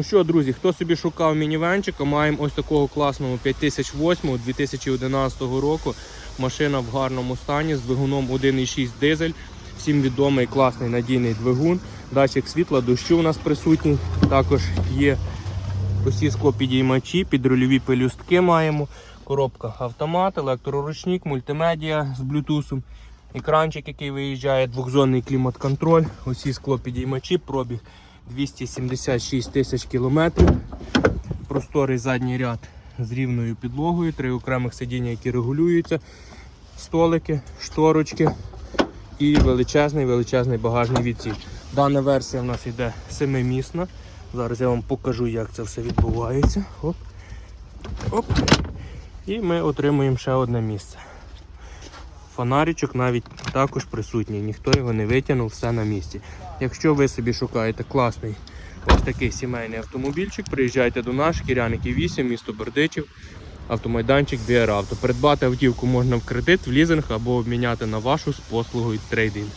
Ну що, друзі, хто собі шукав мінівенчика, маємо ось такого класного 5008 2011 року. Машина в гарному стані з двигуном 1,6 дизель. Всім відомий класний надійний двигун. Датчик світла, дощу у нас присутній. Також є усі склопідіймачі, підрульові пелюстки маємо. Коробка автомат, електроручник, мультимедіа з блютусом. Екранчик, який виїжджає, двохзонний клімат-контроль, усі склопідіймачі, пробіг 276 тисяч кілометрів. Просторий задній ряд з рівною підлогою, три окремих сидіння, які регулюються, столики, шторочки і величезний величезний багажний відсік. Дана версія в нас йде семимісна. Зараз я вам покажу, як це все відбувається. Оп. Оп. І ми отримуємо ще одне місце. Фонаричок навіть також присутній, ніхто його не витягнув, все на місці. Якщо ви собі шукаєте класний ось такий сімейний автомобільчик, приїжджайте до нас, Кіряники 8, місто Бердичів, автомайданчик Auto. Придбати автівку можна в кредит, в лізинг або обміняти на вашу з послугою трейдинг.